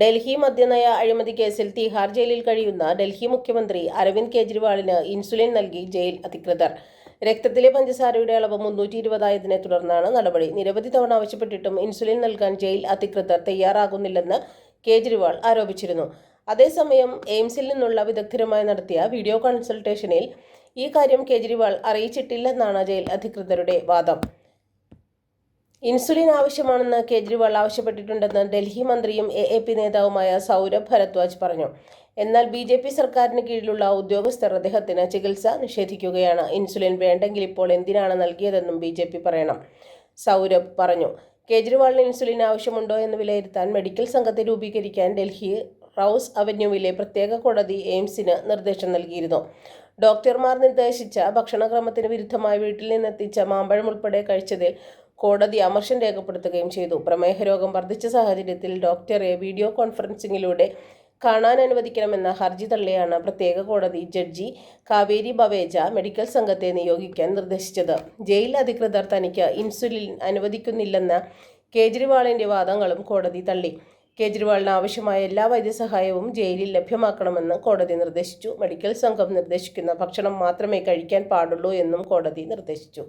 ഡൽഹി മദ്യനയ അഴിമതി കേസിൽ തിഹാർ ജയിലിൽ കഴിയുന്ന ഡൽഹി മുഖ്യമന്ത്രി അരവിന്ദ് കെജ്രിവാളിന് ഇൻസുലിൻ നൽകി ജയിൽ അധികൃതർ. രക്തത്തിലെ പഞ്ചസാരയുടെ അളവ് മുന്നൂറ്റി ഇരുപതായതിനെ തുടർന്നാണ് നടപടി. നിരവധി തവണ ആവശ്യപ്പെട്ടിട്ടും ഇൻസുലിൻ നൽകാൻ ജയിൽ അധികൃതർ തയ്യാറാകുന്നില്ലെന്ന് കേജ്രിവാൾ ആരോപിച്ചിരുന്നു. അതേസമയം എയിംസിൽ നിന്നുള്ള വിദഗ്ധരുമായി നടത്തിയ വീഡിയോ കൺസൾട്ടേഷനിൽ ഈ കാര്യം കേജ്രിവാൾ അറിയിച്ചിട്ടില്ലെന്നാണ് ജയിൽ അധികൃതരുടെ വാദം. ഇൻസുലിൻ ആവശ്യമാണെന്ന് കേജ്രിവാൾ ആവശ്യപ്പെട്ടിട്ടുണ്ടെന്ന് ഡൽഹി മന്ത്രിയും എ എ പി നേതാവുമായ സൗരഭ് ഭരദ്വാജ് പറഞ്ഞു. എന്നാൽ ബി ജെ പി സർക്കാരിന് കീഴിലുള്ള ഉദ്യോഗസ്ഥർ അദ്ദേഹത്തിന് ചികിത്സ നിഷേധിക്കുകയാണ്. ഇൻസുലിൻ വേണ്ടെങ്കിൽ ഇപ്പോൾ എന്തിനാണ് നൽകിയതെന്നും ബി ജെ പി പറയണം. സൗരഭ് പറഞ്ഞു കേജ്രിവാളിന് ഇൻസുലിൻ ആവശ്യമുണ്ടോ എന്ന് വിലയിരുത്താൻ മെഡിക്കൽ സംഘത്തെ രൂപീകരിക്കാൻ ഡൽഹി റൌസ് അവന്യൂവിലെ പ്രത്യേക കോടതി എയിംസിന് നിർദ്ദേശം നൽകിയിരുന്നു. ഡോക്ടർമാർ നിർദ്ദേശിച്ച ഭക്ഷണക്രമത്തിന് വിരുദ്ധമായി വീട്ടിൽ നിന്നെത്തിച്ച മാമ്പഴം ഉൾപ്പെടെ കഴിച്ചതിൽ കോടതി അമർഷം രേഖപ്പെടുത്തുകയും ചെയ്തു. പ്രമേഹ രോഗം വർദ്ധിച്ച സാഹചര്യത്തിൽ ഡോക്ടറെ വീഡിയോ കോൺഫറൻസിംഗിലൂടെ കാണാൻ അനുവദിക്കണമെന്ന ഹർജി തള്ളിയാണ് പ്രത്യേക കോടതി ജഡ്ജി കാവേരി ബവേജ മെഡിക്കൽ സംഘത്തെ നിയോഗിക്കാൻ നിർദ്ദേശിച്ചത്. ജയിൽ അധികൃതർ തനിക്ക് ഇൻസുലിൻ അനുവദിക്കുന്നില്ലെന്ന കേജ്രിവാളിന്റെ വാദങ്ങളും കോടതി തള്ളി. കേജ്രിവാളിന് ആവശ്യമായ എല്ലാ വൈദ്യസഹായവും ജയിലിൽ ലഭ്യമാക്കണമെന്ന് കോടതി നിർദ്ദേശിച്ചു. മെഡിക്കൽ സംഘം നിർദ്ദേശിക്കുന്ന ഭക്ഷണം മാത്രമേ കഴിക്കാൻ പാടുള്ളൂ എന്നും കോടതി നിർദ്ദേശിച്ചു.